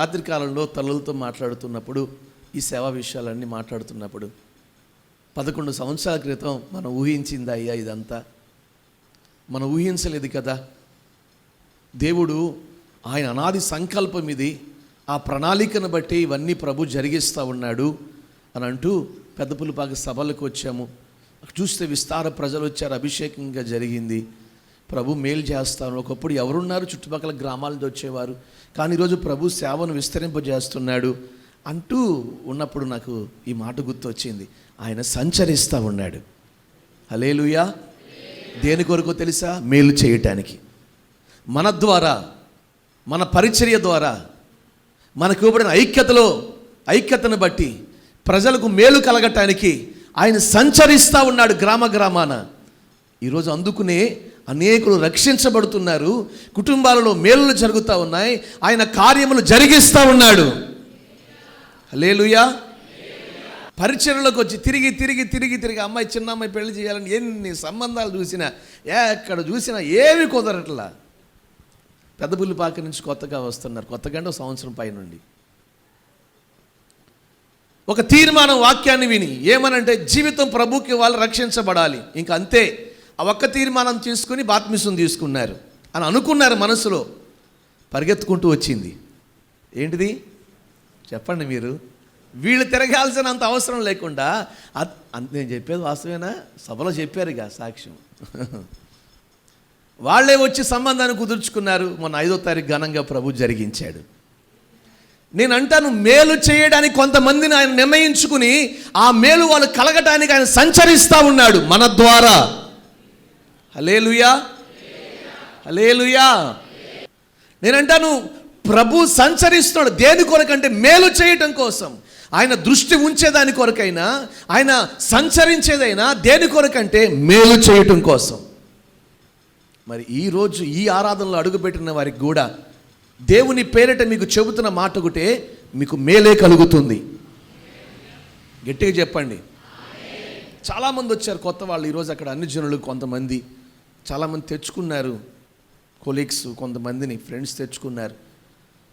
రాత్రి కాలంలో తల్లులతో మాట్లాడుతున్నప్పుడు ఈ సేవా విషయాలన్నీ మాట్లాడుతున్నప్పుడు పదకొండు సంవత్సరాల క్రితం మనం ఊహించిందా అయ్యా ఇదంతా. మనం ఊహించలేదు కదా. దేవుడు ఆయన అనాది సంకల్పం ఇది. ఆ ప్రణాళికను బట్టి ఇవన్నీ ప్రభు జరిగిస్తూ ఉన్నాడు అని అంటూ పెద్ద పులిపాక సభలకు వచ్చాము. చూస్తే విస్తార ప్రజలు వచ్చారు అభిషేకంగా జరిగింది. ప్రభు మేలు చేస్తాను. ఒకప్పుడు ఎవరున్నారు? చుట్టుపక్కల గ్రామాల వచ్చేవారు కానీ ఈరోజు ప్రభు సేవను విస్తరింపజేస్తున్నాడు అంటూ ఉన్నప్పుడు నాకు ఈ మాట గుర్తొచ్చింది. ఆయన సంచరిస్తూ ఉన్నాడు. హలేలుయా దేని కొరకు తెలుసా? మేలు చేయటానికి. మన ద్వారా మన పరిచర్య ద్వారా మనకు ఇవ్వబడిన ఐక్యతలో ఐక్యతను బట్టి ప్రజలకు మేలు కలగటానికి ఆయన సంచరిస్తూ ఉన్నాడు గ్రామ గ్రామాన. ఈరోజు అందుకునే అనేకులు రక్షించబడుతున్నారు. కుటుంబాలలో మేలులు జరుగుతూ ఉన్నాయి. ఆయన కార్యములు జరిగిస్తూ ఉన్నాడు. లేలుయా పరిచయలోకి వచ్చి తిరిగి తిరిగి తిరిగి తిరిగి అమ్మాయి చిన్న అమ్మాయి పెళ్ళి చేయాలని ఎన్ని సంబంధాలు చూసినా ఎక్కడ చూసినా ఏమి కుదరట్లా. పెద్ద పుల్లిపాక నుంచి కొత్తగా వస్తున్నారు. కొత్తగా సంవత్సరం పైనుండి. ఒక తీర్మానం వాక్యాన్ని విని ఏమనంటే జీవితం ప్రభుకి వాళ్ళు రక్షించబడాలి. ఇంక అంతే. ఆ ఒక్క తీర్మానం తీసుకుని బాత్మిసం తీసుకున్నారు అని అనుకున్నారు మనసులో. పరిగెత్తుకుంటూ వచ్చింది. ఏంటిది? చెప్పండి మీరు. వీళ్ళు తిరగాల్సిన అంత అవసరం లేకుండా అంత నేను చెప్పేది వాస్తవేనా? సభలో చెప్పారుగా సాక్ష్యం. వాళ్ళే వచ్చి సంబంధాన్ని కుదుర్చుకున్నారు. మొన్న ఐదో తారీఖు ఘనంగా ప్రభు జరిగించాడు. నేను అంటాను మేలు చేయడానికి కొంతమందిని ఆయన నిర్ణయించుకుని ఆ మేలు వాళ్ళు కలగటానికి ఆయన సంచరిస్తూ ఉన్నాడు మన ద్వారా. హలేలుయా హలేలుయా నేనంటాను ప్రభు సంచరిస్తున్నాడు దేని కొరకంటే మేలు చేయటం కోసం. ఆయన దృష్టి ఉంచేదాని కొరకైనా ఆయన సంచరించేదైనా దేని కొరకంటే మేలు చేయటం కోసం. మరి ఈరోజు ఈ ఆరాధనలో అడుగుపెట్టిన వారికి కూడా దేవుని పేరిట మీకు చెబుతున్న మాట ఒకటే మీకు మేలే కలుగుతుంది. గట్టిగా చెప్పండి. చాలామంది వచ్చారు కొత్త వాళ్ళు ఈరోజు అక్కడ అన్ని జనులు కొంతమంది. చాలామంది తెచ్చుకున్నారు. కొలీగ్స్ కొంతమందిని ఫ్రెండ్స్ తెచ్చుకున్నారు.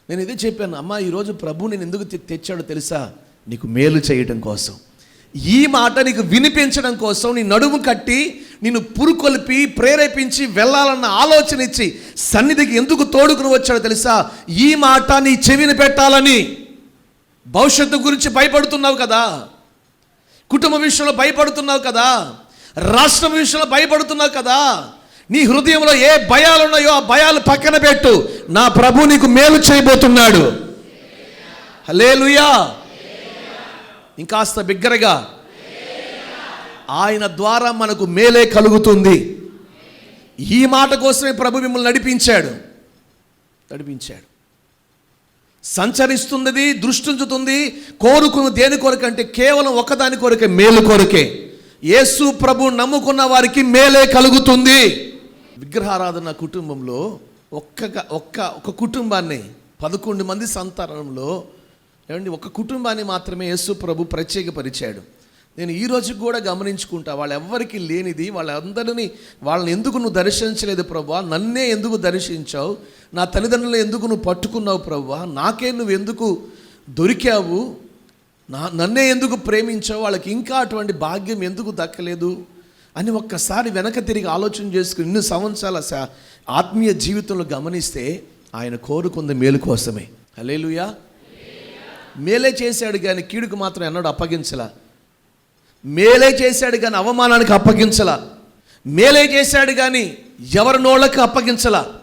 నేను ఇదే చెప్పాను అమ్మ ఈరోజు ప్రభు నేను ఎందుకు తెచ్చాడో తెలుసా? నీకు మేలు చేయటం కోసం. ఈ మాట నీకు వినిపించడం కోసం నీ నడుము కట్టి నిన్ను పురుకొల్పి ప్రేరేపించి వెళ్ళాలన్న ఆలోచన ఇచ్చి సన్నిధికి ఎందుకు తోడుకుని వచ్చాడో తెలుసా? ఈ మాట నీ చెవిని పెట్టాలని. భవిష్యత్తు గురించి భయపడుతున్నావు కదా. కుటుంబ విషయంలో భయపడుతున్నావు కదా. రాష్ట్రం విషయంలో భయపడుతున్నావు కదా. నీ హృదయంలో ఏ భయాలు ఉన్నాయో ఆ భయాలు పక్కన పెట్టు. నా ప్రభు నీకు మేలు చేయబోతున్నాడు. హలేలుయా ఇంకాస్త బిగ్గరగా. ఆయన ద్వారా మనకు మేలే కలుగుతుంది. ఈ మాట కోసమే ప్రభు మిమ్మల్ని నడిపించాడు. నడిపించాడు. సంచరిస్తున్నది దృష్టించుతుంది కోరుకుని కోరుకున్న దేని కొరకంటే కేవలం ఒకదాని కొరకే మేలు కొరకే. యేసు ప్రభు నమ్ముకున్న వారికి మేలే కలుగుతుంది. విగ్రహారాధన కుటుంబంలో ఒక్క ఒక్క ఒక కుటుంబాన్ని పదకొండు మంది సంతానంలో ఏమండి ఒక కుటుంబాన్ని మాత్రమే యేసు ప్రభు ప్రత్యేకపరిచాడు. నేను ఈ రోజు కూడా గమనించుకుంటా వాళ్ళెవ్వరికీ లేనిది వాళ్ళందరినీ వాళ్ళని ఎందుకు నువ్వు దర్శించలేదు ప్రభు? నన్నే ఎందుకు దర్శించావు? నా తల్లిదండ్రులను ఎందుకు నువ్వు పట్టుకున్నావు ప్రభు? నాకే నువ్వు ఎందుకు దొరికావు? నా నన్నే ఎందుకు ప్రేమించావు? వాళ్ళకి ఇంకా అటువంటి భాగ్యం ఎందుకు దక్కలేదు? అని ఒక్కసారి వెనక తిరిగి ఆలోచన చేసుకుని ఇన్ని సంవత్సరాల ఆత్మీయ జీవితంలో గమనిస్తే ఆయన కోరుకుంది మేలు కోసమే. హలేలుయా మేలే చేశాడు కానీ కీడుకు మాత్రం ఎన్నడూ అప్పగించలా. మేలే చేశాడు కానీ అవమానానికి అప్పగించలా. మేలే చేశాడు కానీ ఎవరి నోళ్ళకి అప్పగించలా.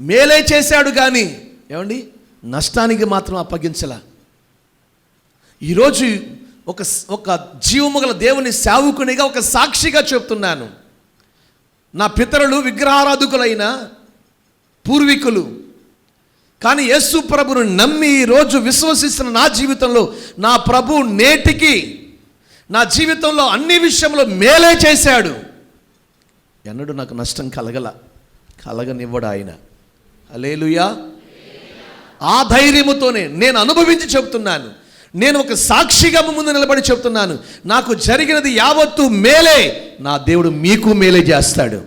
మేలే చేశాడు కానీ ఏమండి? నష్టానికి మాత్రం అప్పగించలా. ఈరోజు ఒక ఒక జీవము గల దేవుని సేవకునిగా ఒక సాక్షిగా చెప్తున్నాను. నా పితరులు విగ్రహారాధకులైన పూర్వీకులు కానీ యేసు ప్రభును నమ్మి ఈరోజు విశ్వసిస్తున్న నా జీవితంలో నా ప్రభు నేటికి నా జీవితంలో అన్ని విషయంలో మేలే చేశాడు. ఎన్నడూ నాకు నష్టం కలగల కలగనివ్వడు ఆయన. అలేలుయా ఆ ధైర్యముతోనే నేను అనుభవించి చెబుతున్నాను నేను ఒక సాక్షిగా ముందు నిలబడి చెప్తున్నాను. నాకు జరిగినది యావత్తు మేలే. నా దేవుడు మీకు మేలే చేస్తాడు.